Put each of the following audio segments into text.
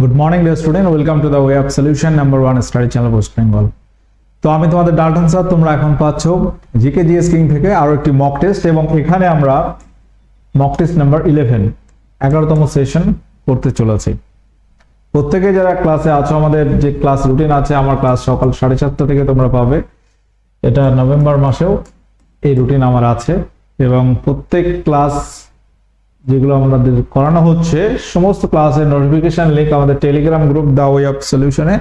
Good morning dear student welcome to the way of solution number one study channel West Bengal তো আমি তোমাদের Dalton sir তোমরা এখন পাচ্ছ জিকে জিএস কিং থেকে আরও একটি মক টেস্ট এবং এখানে আমরা মক টেস্ট নাম্বার ইলেভেন এগারোতম সেশন করতে চলেছি। প্রত্যেকে যারা ক্লাসে আছো, আমাদের যে ক্লাস রুটিন আছে, আমার ক্লাস সকাল সাড়ে চারটা থেকে তোমরা পাবে। এটা নভেম্বর মাসেও এই রুটিন আমার আছে এবং প্রত্যেক ক্লাস যেগুলো আমাদের করানো হচ্ছে, সমস্ত ক্লাসের নোটিফিকেশন লিঙ্ক আমাদের Telegram group the way of সলিউশনে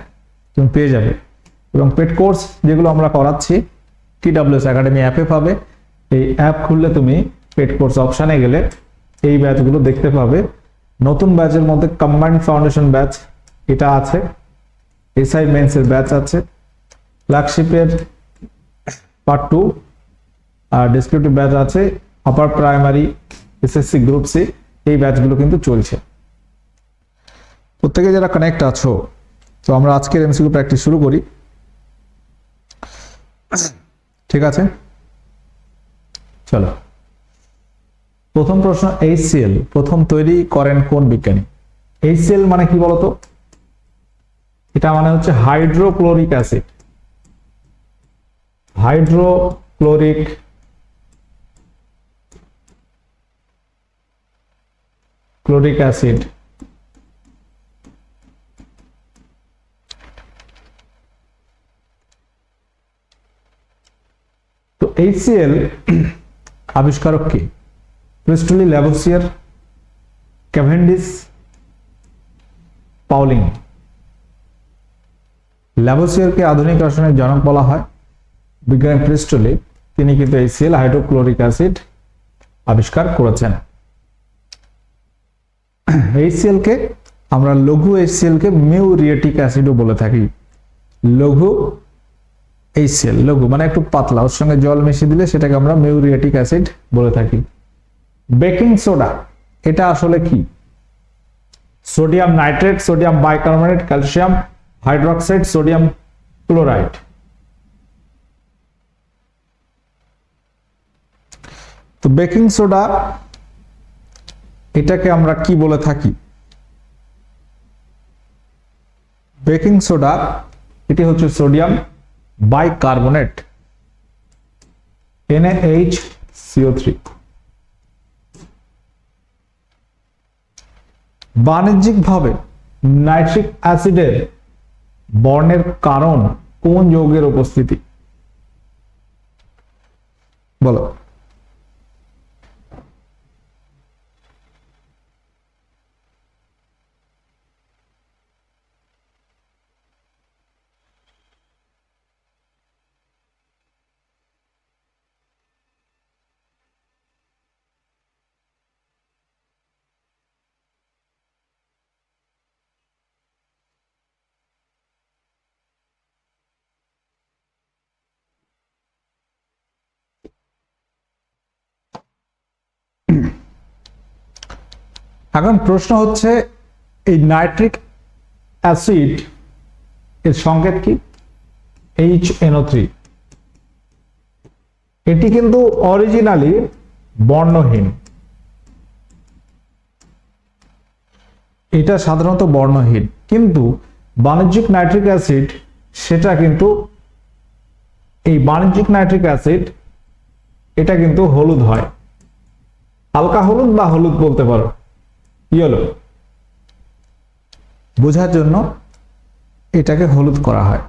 তুমি পেয়ে যাবে। এবং পেড কোর্স যেগুলো আমরা করাচ্ছি টি ডাব্লিউএস একাডেমি অ্যাপে পাবে। এই অ্যাপ খুললে তুমি পেড কোর্স অপশানে গেলে এই ব্যাচগুলো দেখতে পাবে। নতুন ব্যাচের মধ্যে কম্বাইন্ড ফাউন্ডেশন ব্যাচ এটা আছে এসআই মেন্সের ব্যাচ আছে ফ্ল্যাগশিপের পার্ট টু আর ডিসক্রিপটিভ ব্যাচ আছে upper primary SSC group C এই ব্যাচগুলো কিন্তু চলছে। প্রত্যেকে যারা কানেক্ট আছো, তো আমরা আজকের এমসিকিউ প্র্যাকটিস শুরু করি। ঠিক আছে? চলো। প্রথম প্রশ্ন এইচসিএল প্রথম তৈরি করেন কোন বিজ্ঞানী? এইচসিএল মানে কি বলতো? এটা মানে হচ্ছে hydrochloric acid hydrochloric chloric acid. তো এইচসিএল আবিষ্কারক কি? প্রিস্টলি ল্যাবোসিয়ার ক্যাভেন্ডিস পাউলিং ল্যাবোসিয়ারকে আধুনিক রসায়নের জনক বলা হয়। বিজ্ঞানী প্রিস্টলি তিনি কিন্তু এইচসিএল হাইড্রোক্লোরিক অ্যাসিড আবিষ্কার করেছেন। এইচসিএল কে আমরা লঘু এইচসিএল কে মিউরিয়েটিক অ্যাসিডও বলে থাকি। লঘু এইচসিএল লঘু মানে একটু পাতলা, ওর সঙ্গে জল মিশিয়ে দিলে সেটাকে আমরা মিউরিয়েটিক অ্যাসিড বলে থাকি। বেকিং সোডা, এটা আসলে কি? Sodium nitrate, sodium bicarbonate, calcium hydroxide, sodium chloride. তো বেকিং সোডা এটাকে আমরা কি বলে থাকি? বেকিং সোডা, এটি হচ্ছে সোডিয়াম বাইকার্বনেট NaH CO3 বাণিজ্যিকভাবে নাইট্রিক অ্যাসিডের বর্ণের কারণ কোন যৌগের উপস্থিতি? বলো। এখন প্রশ্ন হচ্ছে, এই নাইট্রিক অ্যাসিড এর সংকেত কি? এইচ এনও থ্রি এটি কিন্তু অরিজিনালি বর্ণহীন। এটা সাধারণত বর্ণহীন। কিন্তু বাণিজ্যিক নাইট্রিক অ্যাসিড, সেটা কিন্তু, এই বাণিজ্যিক নাইট্রিক অ্যাসিড, এটা কিন্তু হলুদ হয়। হালকা হলুদ বা হলুদ বলতে পারো। ইয়েলো বোঝার জন্য এটাকে হলুদ করা হয়।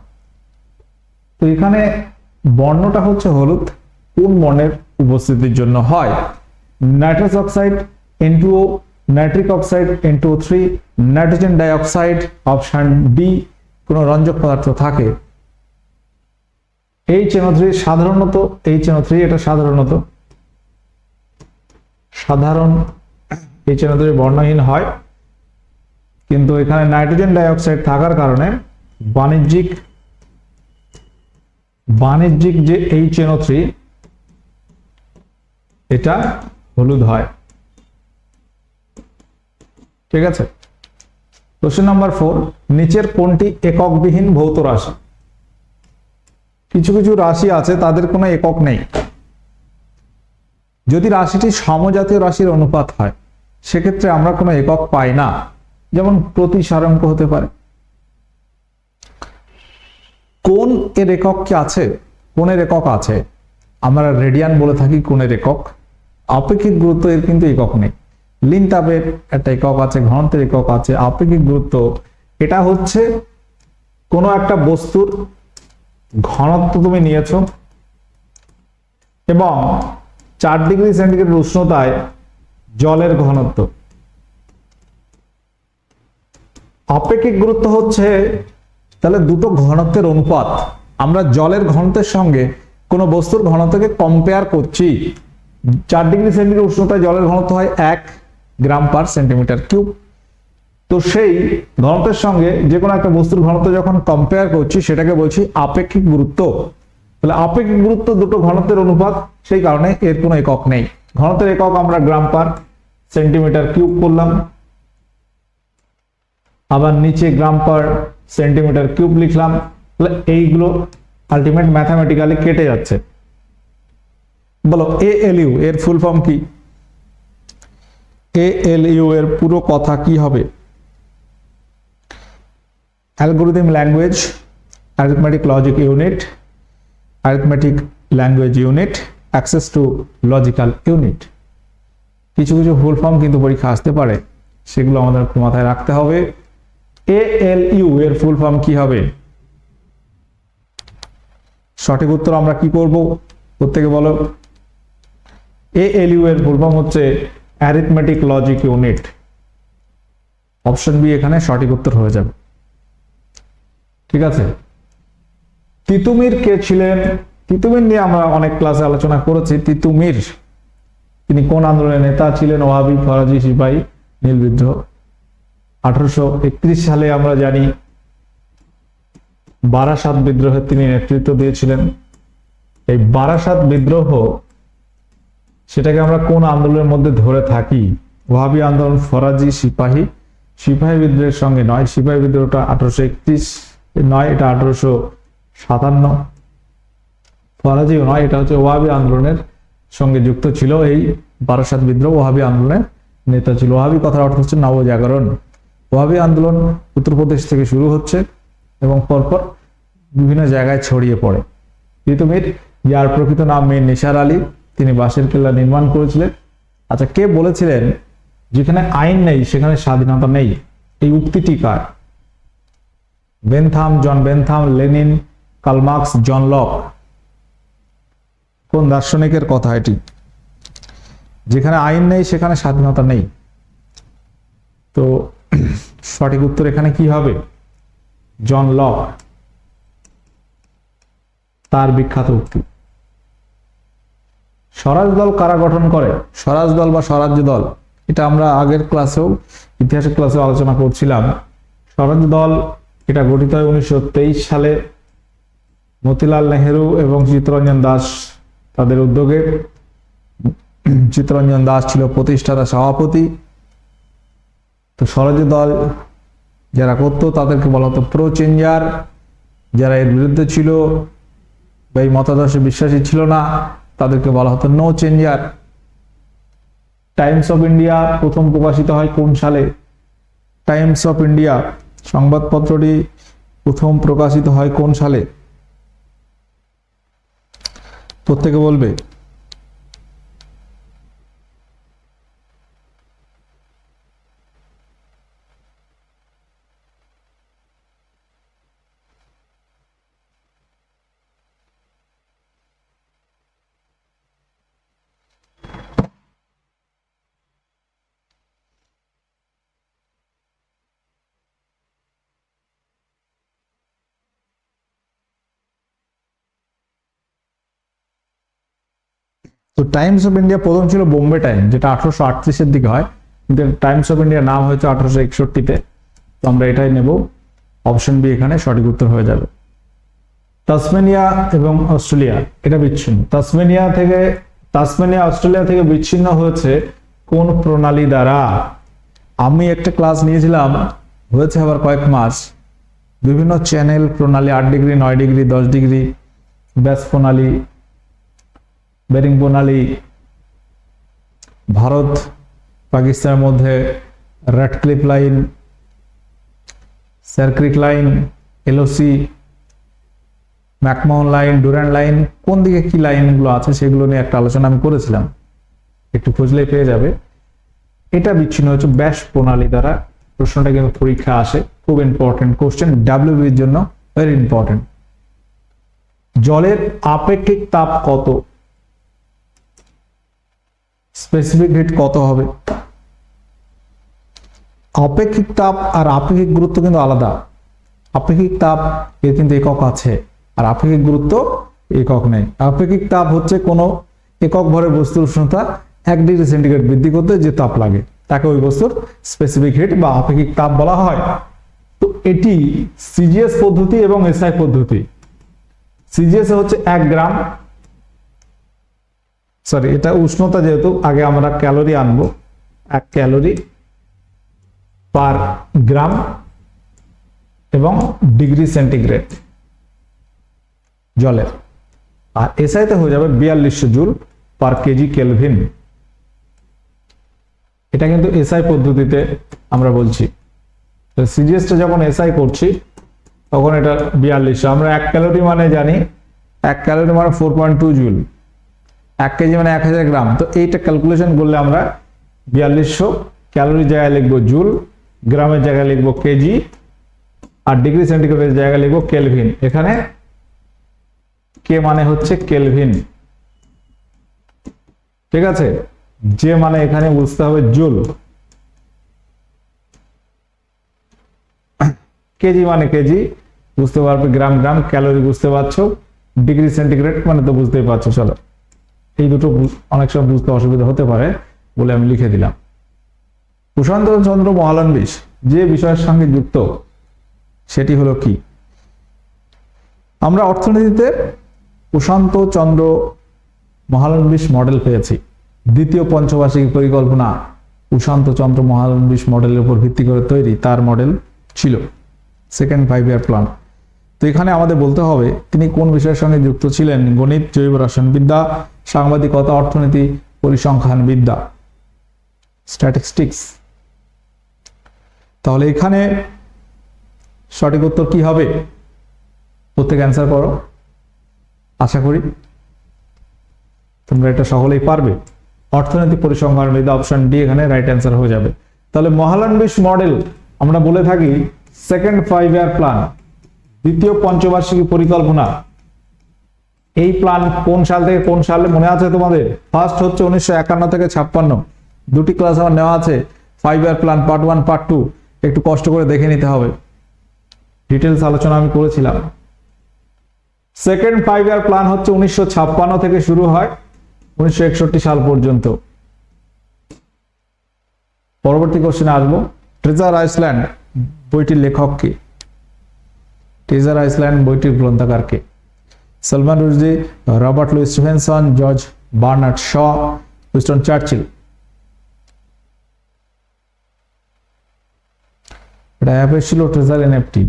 তো এখানে বর্ণটা হচ্ছে হলুদ, কোন বর্ণের উপস্থিতির জন্য হয়? Nitrous oxide N two O nitric oxide N two O three nitrogen dioxide option D কোনো রঞ্জক পদার্থ থাকে। এই চেনো থ্রি সাধারণত এই চেনো থ্রি এটা সাধারণত সাধারণ এই চেনাদুরি বর্ণহীন হয়। কিন্তু এখানে নাইট্রোজেন ডাইঅক্সাইড থাকার কারণে বাণিজ্যিক বাণিজ্যিক যে এই চেনো থ্রি এটা হলুদ হয়। ঠিক আছে? কোশ্চেন নাম্বার ফোর নিচের কোনটি এককবিহীন ভৌত রাশি? কিছু কিছু রাশি আছে, তাদের কোনো একক নেই। যদি রাশিটি সমজাতীয় রাশির অনুপাত হয় সেক্ষেত্রে আমরা কোনো একক পাই না। যেমন প্রতিসারাঙ্ক হতে পারে। কোন এর একক কি আছে? কোণের একক আছে? আমরা রেডিয়ান বলে থাকি কোণের একক। আপেক্ষিক গুরুত্ব এর কিন্তু একক নেই। লিন তাপের একটা একক আছে, ঘনত্বের একক আছে, আপেক্ষিক গুরুত্ব। এটা হচ্ছে কোনো একটা বস্তুর ঘনত্ব তুমি নিয়েছো এবং চার ডিগ্রি সেন্টিগ্রেড উষ্ণতায় জলের ঘনত্ব। আপেক্ষিক গুরুত্ব হচ্ছে তাহলে দুটো ঘনত্বের অনুপাত। আমরা জলের ঘনত্বের সঙ্গে কোনো বস্তুর ঘনত্বকে কম্পেয়ার করছি। চার ডিগ্রি সেন্টিগ্রেড উষ্ণতায় জলের ঘনত্ব হয় এক গ্রাম পার সেন্টিমিটার কিউব। তো সেই ঘনত্বের সঙ্গে যে কোনো একটা বস্তুর ঘনত্ব যখন কম্পেয়ার করছি, সেটাকে বলছি আপেক্ষিক গুরুত্ব। তাহলে আপেক্ষিক গুরুত্ব দুটো ঘনত্বের অনুপাত, সেই কারণে এর কোনো একক নেই। ঘনত্বের একক আমরা গ্রাম পার, সেন্টিমিটার কিউব করলাম। আবার নিচে গ্রাম পার, সেন্টিমিটার কিউব লিখলাম। এইগুলো আলটিমেট ম্যাথামেটিক্যালি কেটে যাচ্ছে। বলো এ এল ইউ এর ফুল ফর্ম কি? এ এল ইউ এর পুরো কথা কি হবে? Algorithm language arithmetic logic unit arithmetic language unit access to logical unit কিছু কিছু ফুল ফর্ম কিন্তু পরীক্ষা আসতে পারে, সেগুলো আমাদের মাথায় রাখতে হবে। এ এল ইউ এর ফুল ফর্ম কি হবে? সঠিক উত্তর আমরা কি করব? প্রত্যেকে বলো। এ এল ইউ এর ফুল ফর্ম হচ্ছে arithmetic logic unit option B এখানে সঠিক উত্তর হয়ে যাবে। ঠিক আছে? তিতুমির কে ছিলেন? তিতুমির নিয়ে আমরা অনেক ক্লাসে আলোচনা করেছি। তিতুমির, তিনি কোন আন্দোলনের নেতা ছিলেন? ওয়াহাবি, ফরাজি, সিপাহী, নীল বিদ্রোহ আঠারোশো সালে আমরা জানি, বারাসাত বিদ্রোহের তিনি নেতৃত্ব দিয়েছিলেন। এই বারাসাত বিদ্রোহ, সেটাকে আমরা কোন আন্দোলনের মধ্যে ধরে থাকি? ওয়াহাবি আন্দোলন, ফরাজি, সিপাহী। সিপাহী বিদ্রোহের সঙ্গে নয়। সিপাহী বিদ্রোহটা আঠারোশো একত্রিশ, নয়, এটা আঠারোশো সাতান্ন। ফরাজিও নয়, এটা হচ্ছে ওয়াহাবি আন্দোলনের সঙ্গে যুক্ত ছিল এই বারাসাত বিদ্রোহ, ওয়াহাবি আন্দোলনের নেতা ছিল। ওয়াহাবি কথার অর্থ হচ্ছে নবজাগরণ। ওয়াহাবি আন্দোলন উত্তরপ্রদেশ থেকে শুরু হচ্ছে এবং পরপর বিভিন্ন জায়গায় ছড়িয়ে পড়ে। তিতুমির যার প্রকৃত নাম মীর নিসার আলী, তিনি বাঁশের কেল্লা নির্মাণ করেছিলেন। আচ্ছা কে বলেছিলেন যেখানে আইন নেই, সেখানে স্বাধীনতা নেই? এই উক্তিটি কার? Bentham, John Bentham, Lenin Karl Marx John Locke. কোন দার্শনিকের কথা এটি? যেখানে আইন নেই, সেখানে স্বাধীনতা নেই। তো সঠিক উত্তর এখানে কি হবে? জন লক, তার বিখ্যাত উক্তি। স্বরাজ দল কারা গঠন করে? স্বরাজ দল বা স্বরাজ্য দল? এটা আমরা আগের ক্লাসেও, ইতিহাসের ক্লাসেও আলোচনা করছিলাম। স্বরাজ দল, এটা গঠিত হয় উনিশশো তেইশ সালে। মতিলাল নেহেরু এবং চিত্তরঞ্জন দাস তাদের উদ্যোগে চিত্তরঞ্জন দাস ছিল প্রতিষ্ঠাতা, সভাপতি। তো স্বরাজ্য দল যারা করতো, তাদেরকে বলা হতো প্রো চেঞ্জার যারা এর বিরুদ্ধে ছিল বা এই মতাদর্শে বিশ্বাসী ছিল না, তাদেরকে বলা হতো no changer Times of India প্রথম প্রকাশিত হয় কোন সালে? টাইমস অফ ইন্ডিয়া সংবাদপত্রটি প্রথম প্রকাশিত হয় কোন সালে? প্রত্যেকে বলবে তো টাইমস অফ ইন্ডিয়া প্রথম ছিল বোম্বে টাইম যেটা আঠারোশো আটত্রিশের দিকে হয়। কিন্তু টাইমস অফ ইন্ডিয়ার নাম হয়েছে আঠারোশো একষট্টিতে। তো আমরা এটাই নেব। অপশন বি এখানে সঠিক উত্তর হয়ে যাবে। তাসমেনিয়া এবং অস্ট্রেলিয়া এটা বিচ্ছিন্ন। তাসমেনিয়া থেকে তাসমেনিয়া অস্ট্রেলিয়া থেকে বিচ্ছিন্ন হয়েছে কোন প্রণালী দ্বারা? আমি একটা ক্লাস নিয়েছিলাম, হয়েছে আবার কয়েক মাস। বিভিন্ন চ্যানেল প্রণালী আট ডিগ্রি, নয় ডিগ্রি, দশ ডিগ্রি, ব্যাস প্রণালী। বেরিং প্রণালী ভারত, পাকিস্তানের মধ্যে red clip line Sir Creek line LOC McMahon line Durand line কোন দিকে কি লাইনগুলো আছে সেগুলো নিয়ে একটা আলোচনা আমি করেছিলাম। একটু খুঁজলেই পেয়ে যাবে। এটা বিচ্ছিন্ন হচ্ছে ব্যাস প্রণালী দ্বারা। প্রশ্নটা কিন্তু পরীক্ষা আসে। খুব ইম্পর্টেন্ট কোশ্চেন ডাব্লিউবির জন্য ভেরি ইম্পর্টেন্ট জলের আপেক্ষিক তাপ কত? স্পেসিফিক হিট কত হবে? আপেক্ষিক তাপ আর আপেক্ষিক গুরুত্ব কিন্তু আলাদা। আপেক্ষিক তাপ এর কিন্তু একক আছে, আর আপেক্ষিক গুরুত্ব একক নেই। আপেক্ষিক তাপ হচ্ছে কোনো একক ভরের বস্তুর উষ্ণতা এক ডিগ্রি সেন্টিগ্রেড বৃদ্ধি করতে যে তাপ লাগে। তাকে ওই বস্তুর স্পেসিফিক হিট বা আপেক্ষিক তাপ বলা হয়। তো এটি সিজিএস পদ্ধতি এবং এসআই পদ্ধতি। সিজিএস হচ্ছে এক গ্রাম সরি এটা উষ্ণতা যেহেতু, আগে আমরা ক্যালোরি আনব। এক ক্যালোরি পার গ্রাম এবং ডিগ্রি সেন্টিগ্রেড জলের। আর এসআইতে হয়ে যাবে বিয়াল্লিশশো জুল পার কেজি কেলভিন। এটা কিন্তু এসআই পদ্ধতিতে আমরা বলছি। সিজিএসটা যখন এসআই করছি, তখন এটা বিয়াল্লিশশো। আমরা এক ক্যালোরি মানে জানি, এক ক্যালোরি মানে ফোর পয়েন্ট টু জুল। এক কেজি মানে এক হাজার গ্রাম। তো এইটা ক্যালকুলেশন করলে আমরা বিয়াল্লিশশো ক্যালোরি জায়গায় লিখব জুল, গ্রামের জায়গায় লিখব কেজি, আর ডিগ্রি সেন্টিগ্রেডের জায়গায় লিখব কেলভিন। এখানে কে মানে হচ্ছে কেলভিন। ঠিক আছে? যে মানে এখানে বুঝতে হবে জুল। কেজি মানে কেজি, বুঝতে পারবে গ্রাম গ্রাম, ক্যালোরি বুঝতে পারছ, ডিগ্রি সেন্টিগ্রেড মানে তো বুঝতেই পারছ, চলো। এই দুটো অনেক সময় বুঝতে অসুবিধা হতে পারে বলে আমি লিখে দিলাম। প্রশান্ত চন্দ্র মহালনবিশ যে বিষয়ের সঙ্গে যুক্ত, সেটি হলো কি? আমরা অর্থনীতিতে প্রশান্ত চন্দ্র মহালনবিশ মডেল পেয়েছি। দ্বিতীয় পঞ্চবার্ষিক পরিকল্পনা প্রশান্ত চন্দ্র মহালনবিশ মডেলের উপর ভিত্তি করে তৈরি, তার মডেল ছিল। সেকেন্ড ফাইভ ইয়ার প্ল্যান তো এখানে আমাদের বলতে হবে, তিনি কোন বিষয়ের সঙ্গে যুক্ত ছিলেন? গণিত, জৈব রসায়নবিদ্যা সাংবাদিকতা, অর্থনীতি, পরিসংখ্যান বিদ্যা স্ট্যাটিস্টিক্স তাহলে এখানে সঠিক উত্তর কি হবে? প্রত্যেক অ্যান্সার করো। আশা করি তোমরা এটা সকলেই পারবে। অর্থনৈতিক পরিসংখ্যান বিদ্যা অপশন ডি এখানে রাইট অ্যান্সার হয়ে যাবে। তাহলে মহালনবিশ মডেল আমরা বলে থাকি সেকেন্ড ফাইভ ইয়ার প্ল্যান দ্বিতীয় পঞ্চবার্ষিকী পরিকল্পনা। এই প্ল্যান কোন সাল থেকে কোন সালে মনে আছে তোমাদের? ফার্স্ট হচ্ছে উনিশশো একান্ন থেকে ছাপ্পান্ন। দুটি ক্লাস আমার নেওয়া আছে। Five year plan part one part two একটু কষ্ট করে দেখে নিতে হবে। ডিটেলস আলোচনা আমি করেছিলাম। সেকেন্ড ফাইভ ইয়ার প্ল্যান হচ্ছে উনিশশো ছাপ্পান্ন থেকে শুরু হয়, উনিশশো একষট্টি সাল পর্যন্ত। পরবর্তী কোশ্চেনে আসব। ট্রেজার আইসল্যান্ড বইটির লেখক কে? ট্রেজার আইসল্যান্ড বইটির গ্রন্থকার কে? Salman Rushdie, Robert Louis Stevenson George Bernard Shaw Winston Churchill. এটা অ্যাপ এসেছিল ট্রেজার এনএফটি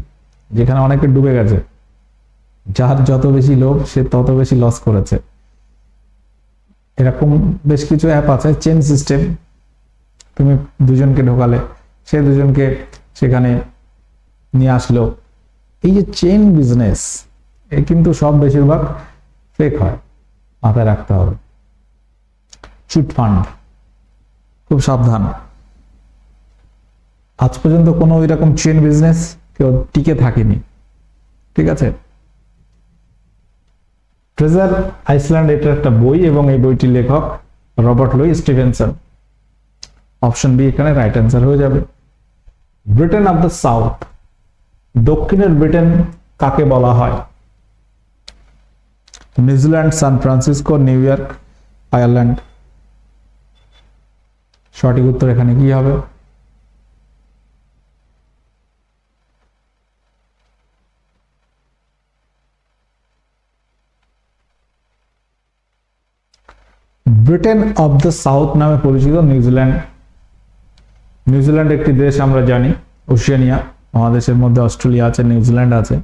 যেখানে অনেকে ডুবে গেছে। যার যত বেশি লোভ, সে তত বেশি লস করেছে। এরকম বেশ কিছু অ্যাপ আছে চেন সিস্টেম তুমি দুজনকে ঢোকালে, সে দুজনকে সেখানে নিয়ে আসলো। এই যে চেন বিজনেস কিন্তু সব বেশিরভাগ ফেক হয়, মাথায় রাখতে হবে। চিট ফান্ড খুব সাবধান। আজ পর্যন্ত কোনো এরকম চেন বিজনেস কেউ টিকে থাকেনি, ঠিক আছে? ট্রেজার আইসল্যান্ড এটা একটা বই এবং এই বইটির লেখক Robert Louis Stevenson. Option B এখানে রাইট অ্যান্সার হয়ে যাবে। ব্রিটেন অফ দ্য সাউথ দক্ষিণের ব্রিটেন কাকে বলা হয়? New Zealand, San Francisco, New York, Ireland. সঠিক উত্তর এখানে কি হবে? ব্রিটেন অফ দ্য সাউথ নামে পরিচিত নিউজিল্যান্ড। নিউজিল্যান্ড একটি দেশ আমরা জানি ওশিয়ানিয়া মহাদেশের মধ্যে অস্ট্রেলিয়া আছে, নিউজিল্যান্ড আছে,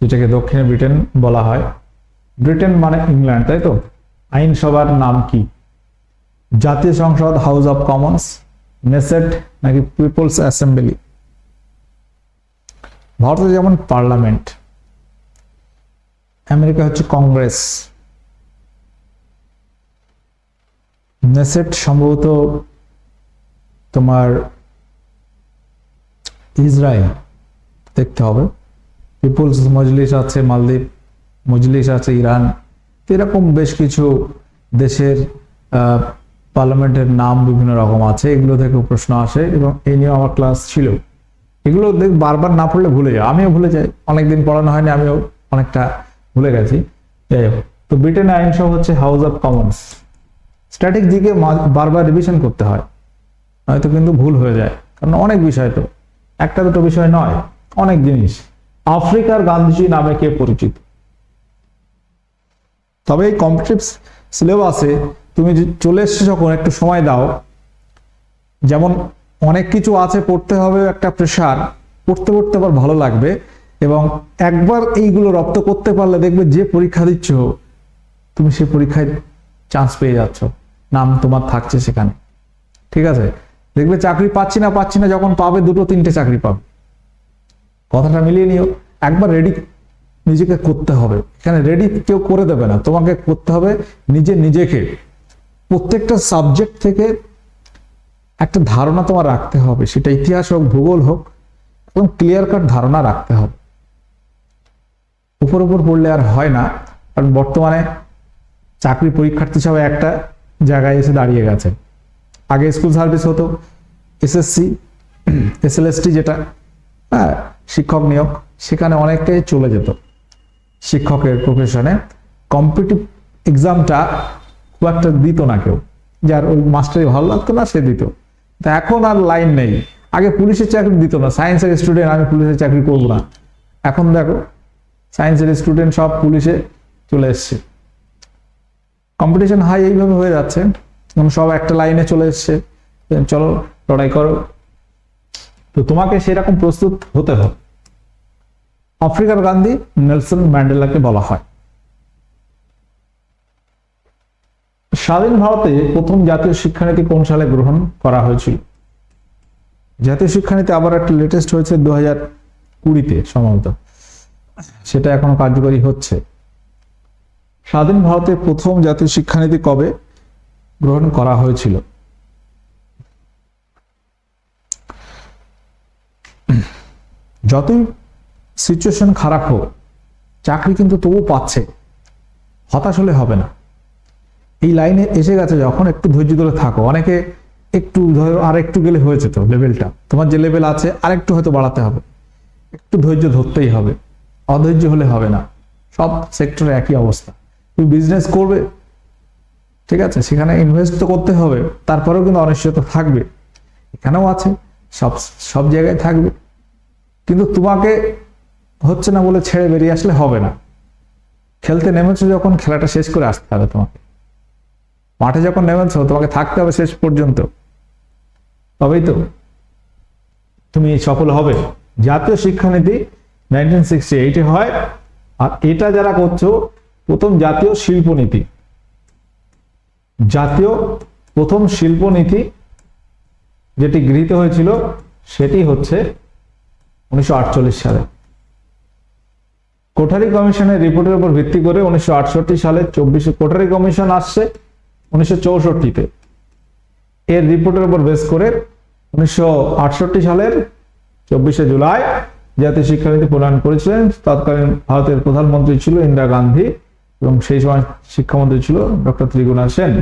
যেটাকে দক্ষিণে ব্রিটেন বলা হয়। ব্রিটেন মানে ইংল্যান্ড, তাই তো? আইনসভার নাম কি? জাতীয় সংসদ হাউস অফ কমন্স নেসেট নাকি পিপলস অ্যাসেম্বলি ভারতে যেমন পার্লামেন্ট, আমেরিকা হচ্ছে কংগ্রেস। নেসেট সম্ভবত তোমার ইসরায়েল, দেখতে হবে। পিপুলস মজলিস আছে মালদ্বীপ মজলিস আছে ইরান এরকম বেশ কিছু দেশের পার্লামেন্টের নাম বিভিন্ন রকম আছে, এগুলো থেকে প্রশ্ন আসে এবং এই নিয়ে আমার ক্লাস ছিল। এগুলো দেখ, বারবার না পড়লে ভুলে যায় আমিও ভুলে যাই। অনেকদিন পড়ানো হয়নি, আমিও অনেকটা ভুলে গেছি। যাই হোক, তো ব্রিটেনের আইনসভা হচ্ছে হাউস অফ কমন্স। স্ট্যাটিক দিকে বারবার রিভিশন করতে হয়। হয়তো কিন্তু ভুল হয়ে যায়, কারণ অনেক বিষয় তো। একটা দুটো বিষয় নয়, অনেক জিনিস। আফ্রিকার গান্ধীজি নামে কে পরিচিত? তবে এই কম্পিটিভ সিলেবাসে তুমি চলে এসছো যখন, একটু সময় দাও। যেমন অনেক কিছু আছে, পড়তে হবে একটা প্রেশার পড়তে পড়তে আবার ভালো লাগবে। এবং একবার এইগুলো রপ্ত করতে পারলে দেখবে যে পরীক্ষা দিচ্ছ, তুমি সেই পরীক্ষায় চান্স পেয়ে যাচ্ছ। নাম তোমার থাকছে সেখানে। ঠিক আছে? দেখবে চাকরি পাচ্ছি না পাচ্ছি না, যখন পাবে দুটো, তিনটে চাকরি পাবে। কথাটা মিলিয়ে নিও। একবার রেডি নিজেকে করতে হবে। এখানে রেডি কেউ করে দেবে না, তোমাকে করতে হবে নিজে নিজেকে। প্রত্যেকটা সাবজেক্ট থেকে একটা ধারণা তোমার রাখতে হবে, সেটা ইতিহাস হোক, ভূগোল হোক, এবং ক্লিয়ার কাট ধারণা রাখতে হবে। উপর উপর পড়লে আর হয় না, কারণ বর্তমানে চাকরি পরীক্ষার্থী সবাই একটা জায়গায় এসে দাঁড়িয়ে গেছে। আগে স্কুল সার্ভিস হতো এসএসসি এসএলএসটি যেটা হ্যাঁ শিক্ষক নিয়োগ, সেখানে অনেকটাই চলে যেত। শিক্ষকের প্রফেশনে কম্পিটিভ এক্সামটা খুব একটা দিত না কেউ। যার ওই মাস্টারই ভালো লাগতো না, সে দিত। তা এখন আর লাইন নেই। আগে পুলিশের চাকরি দিত না। সায়েন্সের স্টুডেন্ট আমি পুলিশের চাকরি করব না। এখন দেখো সায়েন্সের স্টুডেন্ট সব পুলিশে চলে এসছে। কম্পিটিশন হাই এইভাবে হয়ে যাচ্ছে। এখন সব একটা লাইনে চলে এসছে। চলো লড়াই করো। তো তোমাকে সেরকম প্রস্তুত হতে হবে। আফ্রিকার গান্ধী নেলসন ম্যান্ডেলাকে বলা হয়। স্বাধীন ভারতে প্রথম জাতীয় শিক্ষানীতি কোন সালে গ্রহণ করা হয়েছিল? জাতীয় শিক্ষানীতি আবার একটা লেটেস্ট হয়েছে দু হাজার কুড়িতে সম্ভবত। সেটা এখনও কার্যকরী হচ্ছে। স্বাধীন ভারতের প্রথম জাতীয় শিক্ষানীতি কবে গ্রহণ করা হয়েছিল? যতই সিচুয়েশন খারাপ হোক, চাকরি কিন্তু তবু পাচ্ছে, হতাশ হলে হবে না। এই লাইনে এসে গেছে যখন একটু ধৈর্য ধরে থাকো। অনেকে একটু ধরো আর একটু গেলে হয়েছে তো লেভেলটা তোমার যে লেভেল আছে আর একটু হয়তো বাড়াতে হবে। একটু ধৈর্য ধরতেই হবে। অধৈর্য হলে হবে না। সব সেক্টরে একই অবস্থা। তুমি বিজনেস করবে, ঠিক আছে? সেখানে ইনভেস্ট তো করতে হবে, তারপরেও কিন্তু অনিশ্চয়তা থাকবে। এখানেও আছে, সব সব জায়গায় থাকবে। কিন্তু তোমাকে হচ্ছে না বলে ছেড়ে বেরিয়ে আসলে হবে না। খেলতে নেমেছো যখন, খেলাটা শেষ করে আসতে হবে তোমাকে। মাঠে যখন নেমেছো, তোমাকে থাকতে হবে শেষ পর্যন্ত। তবেই তো তুমি সফল হবে। জাতীয় শিক্ষানীতি নাইনটিন সিক্সটি এইটে হয়, আর এটা যারা করছ, প্রথম জাতীয় শিল্পনীতি। জাতীয় প্রথম শিল্পনীতি যেটি গৃহীত হয়েছিল, সেটি হচ্ছে উনিশশো আটচল্লিশ সালে। কোঠারি কমিশনের রিপোর্টের উপর ভিত্তি করে উনিশশো আটষট্টি সালে চব্বিশে কোঠারি কমিশন আসছে, উনিশশো চৌষট্টিতে। এর রিপোর্টের উপর বেস করে উনিশশো আটষট্টি সালের চব্বিশে জুলাই জাতীয় শিক্ষানীতি প্রণয়ন করেছিলেন। তৎকালীন ভারতের প্রধানমন্ত্রী ছিল ইন্দিরা গান্ধী এবং সেই সময় শিক্ষামন্ত্রী ছিল ডক্টর ত্রিগুণা সেন।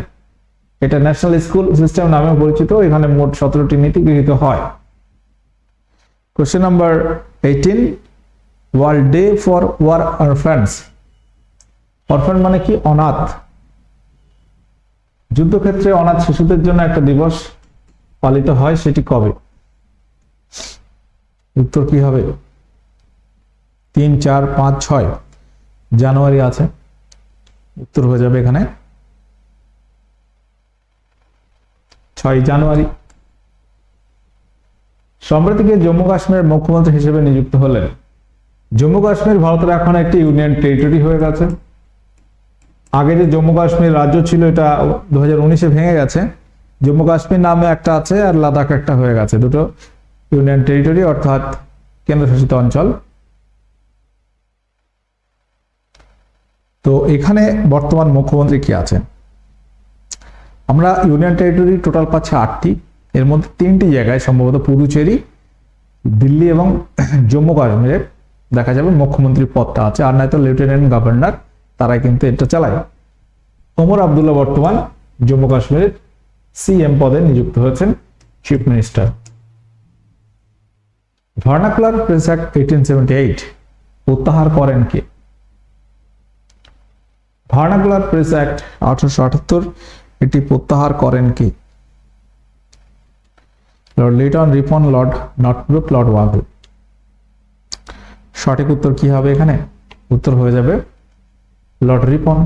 এটা ন্যাশনাল স্কুল সিস্টেম নামেও পরিচিত, এখানে মোট সতেরোটি নীতি গৃহীত হয়। Question number eighteen world day for war orphans orphan মানে কি? অনাথ। যুদ্ধক্ষেত্রে অনাথ শিশুদের জন্য একটা দিবস পালিত হয়, সেটি কবে? উত্তর কি হবে? তিন, চার, পাঁচ, ছয়। জানুয়ারি আছে। উত্তর হয়ে যাবে এখানে। ছয় জানুয়ারি। সম্প্রতিকে জম্মু কাশ্মীরের মুখ্যমন্ত্রী হিসেবে নিযুক্ত হলেন? জম্মু কাশ্মীর ভারতের এখন একটি ইউনিয়ন টেরিটরি হয়ে গেছে। আগে যে জম্মু কাশ্মীর রাজ্য ছিল, এটা দু উনিশে ভেঙে গেছে। জম্মু কাশ্মীর নামে একটা আছে আর লাদাখ একটা হয়ে গেছে। দুটো ইউনিয়ন টেরিটরি অর্থাৎ কেন্দ্রশাসিত অঞ্চল। তো এখানে বর্তমান মুখ্যমন্ত্রী কি আছেন? আমরা ইউনিয়ন টেরিটরি টোটাল পাচ্ছে আটটি। এর মধ্যে তিনটি জায়গায় সম্ভবত পুদুচেরি দিল্লি এবং জম্মু কাশ্মীরে দেখা যাবে মুখ্যমন্ত্রীর পদটা আছে, আর নয়তো লেফটেন্যান্ট গভর্নর তারাই কিন্তু এটা চালায়। ওমর আবদুল্লাহ বর্তমান জম্মু কাশ্মীরের সিএম পদে নিযুক্ত হয়েছেন chief minister vernacular press act eighteen seventy eight প্রত্যাহার করেন কে? ভার্নাকুলার প্রেস অ্যাক্ট আঠারোশো আটাত্তর, এটি প্রত্যাহার করেন কে? Lord Lytton Ripon Lord Northbrook Lord wagyu. সঠিক উত্তর কি হবে এখানে? উত্তর হয়ে যাবে লর্ড রিপন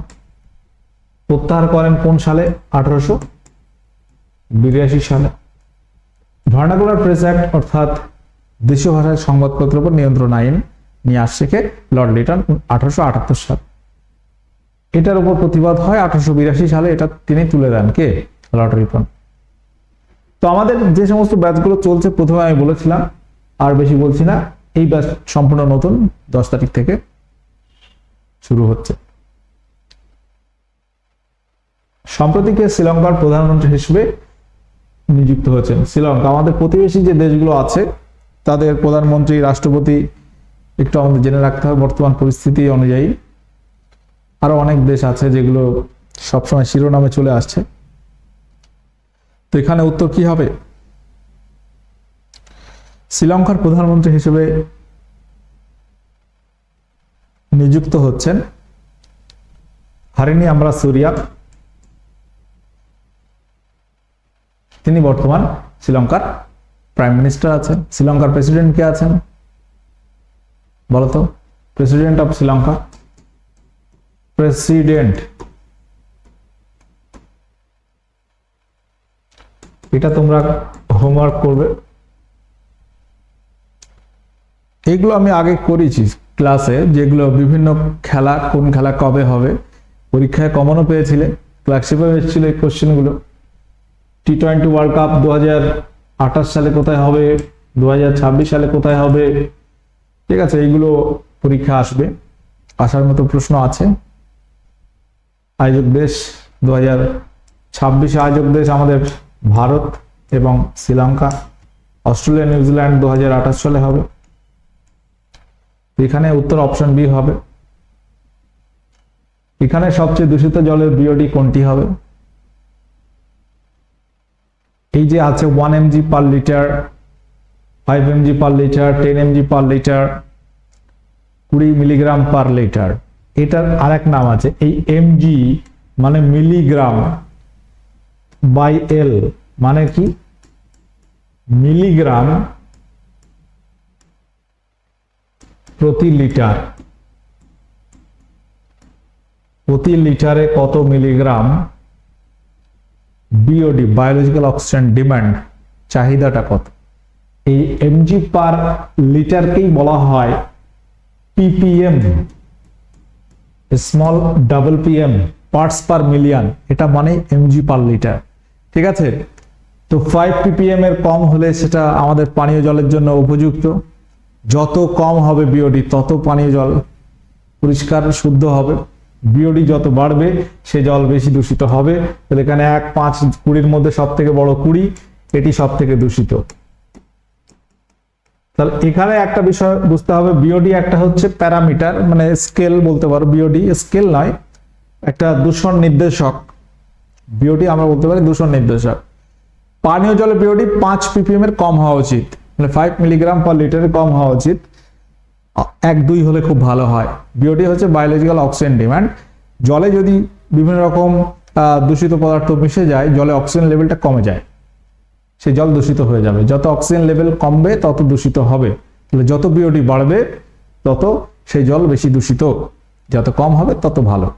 প্রত্যাহার করেন কোন সালে? আঠারোশো বিরাশি সালে। ভার্নাকুলার প্রেস অ্যাক্ট, অর্থাৎ দেশীয় ভাষায় সংবাদপত্রের উপর নিয়ন্ত্রণ আইন নিয়ে আসছে কে? লর্ড লিটন আঠারোশো আটাত্তর সাল। এটার উপর প্রতিবাদ হয় আঠারোশো বিরাশি সালে, এটা তিনি তুলে দেন কে? লর্ড রিপন তো আমাদের যে সমস্ত ব্যাচগুলো চলছে, প্রথমে আমি বলেছিলাম, আর বেশি বলছি না। এই ব্যাচ সম্পূর্ণ নতুন, দশ তারিখ থেকে শুরু হচ্ছে। সম্প্রতি কে শ্রীলঙ্কার প্রধানমন্ত্রী হিসেবে নিযুক্ত হয়েছেন শ্রীলঙ্কা। আমাদের প্রতিবেশী যে দেশগুলো আছে, তাদের প্রধানমন্ত্রী, রাষ্ট্রপতি, একটু আমাদের জেনে রাখতে হবে, বর্তমান পরিস্থিতি অনুযায়ী। আরও অনেক দেশ আছে যেগুলো সবসময় শিরোনামে চলে আসছে। তো এখানে উত্তর কি হবে? শ্রীলঙ্কার প্রধানমন্ত্রী হিসেবে নিযুক্ত হচ্ছেন হারিনি আমরা সুরিয়া। তিনি বর্তমান শ্রীলঙ্কার প্রাইম মিনিস্টার আছেন। শ্রীলঙ্কার প্রেসিডেন্ট কে আছেন? বলতো, প্রেসিডেন্ট অফ শ্রীলঙ্কা। প্রেসিডেন্ট। এটা তোমরা হোমওয়ার্ক করবে। এগুলো আমি আগে করেছি ক্লাসে যেগুলো বিভিন্ন খেলা, কোন খেলা কবে হবে, পরীক্ষায় কমনও পেয়েছিলে ক্লার্কশিপে এসেছিল এই কোশ্চেনগুলো টি টোয়েন্টি ওয়ার্ল্ড কাপ দু হাজার আঠাশ সালে কোথায় হবে দু হাজার ছাব্বিশ সালে কোথায় হবে, ঠিক আছে, এইগুলো পরীক্ষা আসবে, আসার মতো প্রশ্ন আছে। আয়োজক দেশ দু হাজার ছাব্বিশে আয়োজক দেশ আমাদের ভারত এবং শ্রীলঙ্কা, অস্ট্রেলিয়া, নিউজিল্যান্ড দু হাজার আঠাশ সালে হবে। এখানে উত্তর অপশন বি হবে। এখানে সবচেয়ে দূষিত জলের বিওডি কোনটি হবে? এই যে আছে one mg per litre five mg per litre ten mg per litre কুড়ি মিলিগ্রাম পার লিটার এটার আর এক নাম আছে, এই এমজি মানে মিলিগ্রাম বাই এল মানে কি? মিলিগ্রাম প্রতি লিটার। প্রতি লিটারে কত milligram BOD biological oxygen demand চাহিদাটা কত? এই এমজি পার লিটারকেই বলা হয় ppm small double PM parts per million এটা মানে এমজি পার লিটার ঠিক আছে? তো ফাইভ পিপিএম এর কম হলে সেটা আমাদের পানীয় জলের জন্য উপযুক্ত। যত কম হবে বিওডি তত পানীয় জল পরিষ্কার, শুদ্ধ হবে। বিওডি যত বাড়বে, সে জল বেশি দূষিত হবে। তাহলে এখানে এক পাঁচ কুড়ির মধ্যে সব থেকে বড় কুড়ি, এটি সব থেকে দূষিত। তাহলে এখানে একটা বিষয় বুঝতে হবে বিওডি একটা হচ্ছে প্যারামিটার মানে স্কেল বলতে পারো। বিওডি স্কেল নয়, একটা দূষণ নির্দেশক। বিওডি আমরা বলতে পারি দূষণ নির্দেশক। পানীয় জলে বিওডি পাঁচ পিপিএম এর কম হওয়া উচিত। মানে ফাইভ মিলিগ্রাম পার লিটারে কম হওয়া উচিত। এক দুই হলে খুব ভালো হয়। বিওডি হচ্ছে বায়োলজিক্যাল অক্সিজেন ডিমান্ড জলে যদি বিভিন্ন রকম দূষিত পদার্থ মিশে যায়, জলে অক্সিজেন লেভেলটা কমে যায়। সে জল দূষিত হয়ে যাবে। যত অক্সিজেন লেভেল কমবে, তত দূষিত হবে। তাহলে যত বিওডি বাড়বে, তত সেই জল বেশি দূষিত। যত কম হবে, তত ভালো।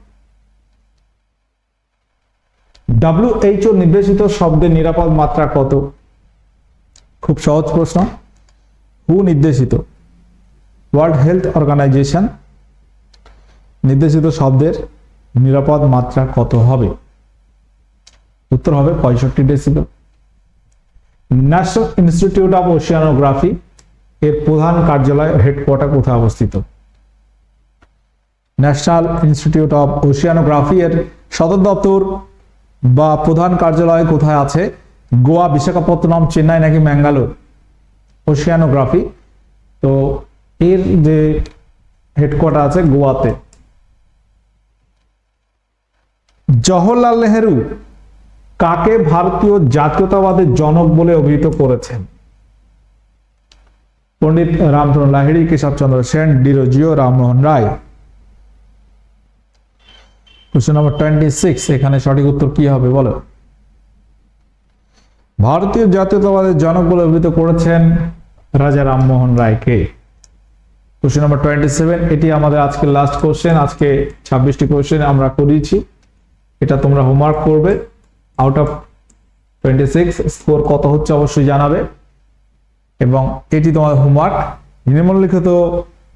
ডাব্লিউএইচও নির্দেশিত শব্দের নিরাপদ মাত্রা কত? খুব সহজ প্রশ্ন। হু নির্দেশিত। ওয়ার্ল্ড হেলথ অর্গানাইজেশন নির্দেশিত শব্দের নিরাপদ মাত্রা কত হবে? উত্তর হবে পঁয়ষট্টি decibel National Institute of Oceanography এর প্রধান কার্যালয় হেডকোয়ার্টার কোথায় অবস্থিত? ন্যাশনাল ইনস্টিটিউট অফ ওশিয়ানোগ্রাফি এর সদর দপ্তর বা প্রধান কার্যালয় কোথায় আছে? গোয়া, বিশাখাপত্তনম, চেন্নাই নাকি ম্যাঙ্গালোর? ওশিয়ানোগ্রাফি তো এর যে হেডকোয়ার্টার আছে গোয়াতে। জওহরলাল নেহেরু কাকে ভারতীয় জাতীয়তাবাদের জনক বলে অভিহিত করেছেন? Pandit Ramchandra Lahiri Keshabchandra Sen, Derozio, Rammohan Roy. Question number twenty six এখানে সঠিক উত্তর কি হবে বলো? ভারতীয় জাতীয়তাবাদের জনক বলে অভিহিত করেছেন রাজা রামমোহন রায়কে। কোশ্চেন নাম্বার টোয়েন্টি সেভেন এটি আমাদের আজকে লাস্ট কোশ্চেন আজকে ছাব্বিশটি কোশ্চেন আমরা করিয়েছি। এটা তোমরা হোমওয়ার্ক করবে। Out of twenty six score কত হচ্ছে অবশ্যই জানাবে। এবং এটি তোমার হোমওয়ার্ক নিম্নলিখিত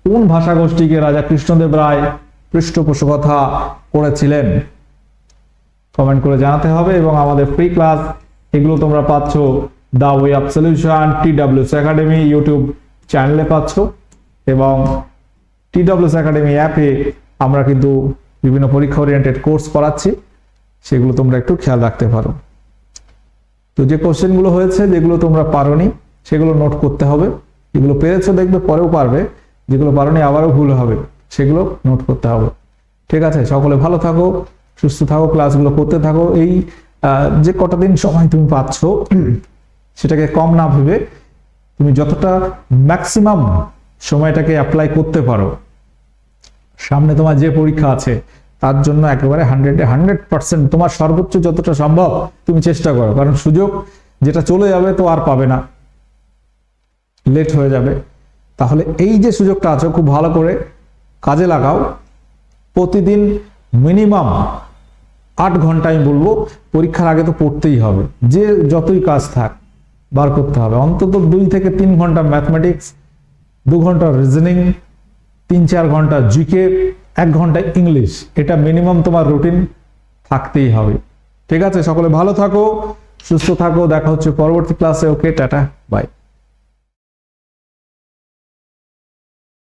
কোন ভাষা গোষ্ঠীকে রাজা কৃষ্ণদেব রায় পৃষ্ঠপোষকতা করেছিলেন? কমেন্ট করে জানাতে হবে এবং আমাদের ফ্রি ক্লাস এগুলো তোমরা পাচ্ছ the way of solution T W S academy YouTube চ্যানেলে পাচ্ছ এবং টি ডাব্লিউস একাডেমি অ্যাপে আমরা কিন্তু বিভিন্ন পরীক্ষা ওরিয়েন্টেড কোর্স করাচ্ছি। সেগুলো তোমরা একটু খেয়াল রাখতে পারো। তো যে কোশ্চেনগুলো হয়েছে, যেগুলো তোমরা পারোনি, সেগুলো নোট করতে হবে। যেগুলো পেরেছ দেখবে, পরেও পারবে। যেগুলো পারোনি, আবারও ভুল হবে। সেগুলো নোট করতে হবে। ঠিক আছে? সকলে ভালো থাকো, সুস্থ থাকো ক্লাসগুলো করতে থাকো। এই যে কটা দিন সময় তুমি পাচ্ছ, সেটাকে কম না ভেবে তুমি যতটা ম্যাক্সিমাম সময়টাকে অ্যাপ্লাই করতে পারো, সামনে তোমার যে পরীক্ষা আছে, তার জন্য একেবারে হান্ড্রেডে হান্ড্রেড পার্সেন্ট তোমার সর্বোচ্চ যতটা সম্ভব তুমি চেষ্টা করো। কারণ সুযোগ যেটা চলে যাবে তো আর পাবে না। লেট হয়ে যাবে। তাহলে এই যে সুযোগটা আছে, খুব ভালো করে কাজে লাগাও। প্রতিদিন মিনিমাম আট ঘণ্টা আমি বলব, পরীক্ষার আগে তো পড়তেই হবে। যে যতই কাজ থাক, বার করতে হবে। অন্তত দুই থেকে তিন ঘণ্টা ম্যাথমেটিক্স দু ঘণ্টা রিজনিং তিন চার ঘণ্টা জিকে এক ঘণ্টা ইংলিশ এটা মিনিমাম তোমার রুটিন থাকতেই হবে। ঠিক আছে? সকলে ভালো থাকো, সুস্থ থাকো, দেখা হচ্ছে পরবর্তী ক্লাসে ওকে টাটা বাই